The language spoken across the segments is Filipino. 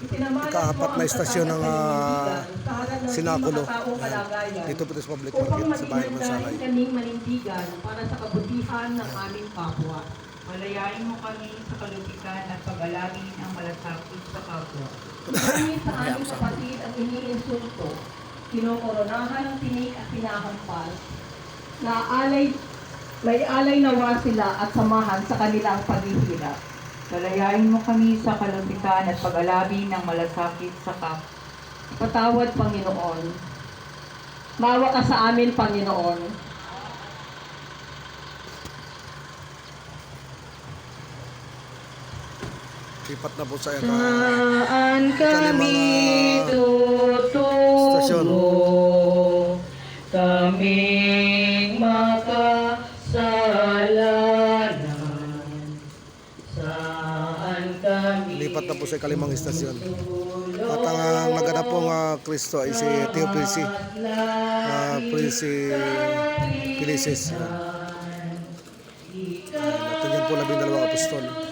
Ikaapat na istasyon ng, ah, Sinakulo. Ayan. Dito po sa public market sa bayan ng Salay. kaming manindigan para sa kabutihan ng aming kapwa. Malayain mo kami sa kalutikan at pag-alagin ang malasakit sa kapwa. Marami sa aming kapatid ang iniinsulto, kinokoronahan ng tinig at pinahampas, na alay, may alay nawa sila at samahan sa kanilang paghihirap. Malayain mo kami sa kalutikan at pag-alagin ng malasakit sa kapwa. Patawad, Panginoon. Mawa ka sa amin, Panginoon. Lipat na po sa uh, Saan kami tutungo? Kaming makasalanan. Saan kami lipat na po sa kalimang istasyon. At ang uh, naganap pong uh, Kristo ay si Teo Prince. Uh, Prince Felices. Yan. At yan po labing dalawang apostol.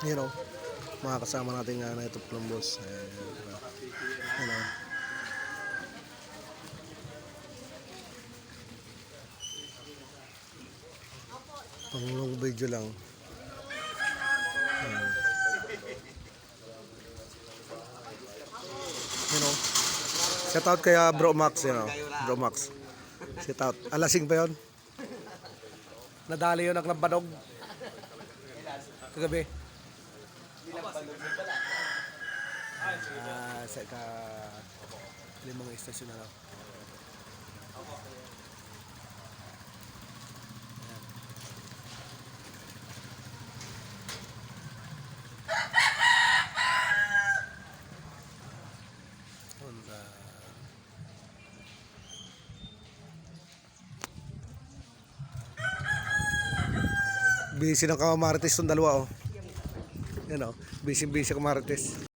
You know, mga kasama natin nga na ito Plumbos. Eh, you know, pang video lang. Ayan. You know, shout out kaya Bro Max, you know, Bro Max. Shout out. Alasing pa yon. Nadali yun ang lambanog. Kagabi. Ah, sa ka limang istasyon na lang. Busy ng kamamarites tong dalawa oh. Yan oh, busy busy kamamarites.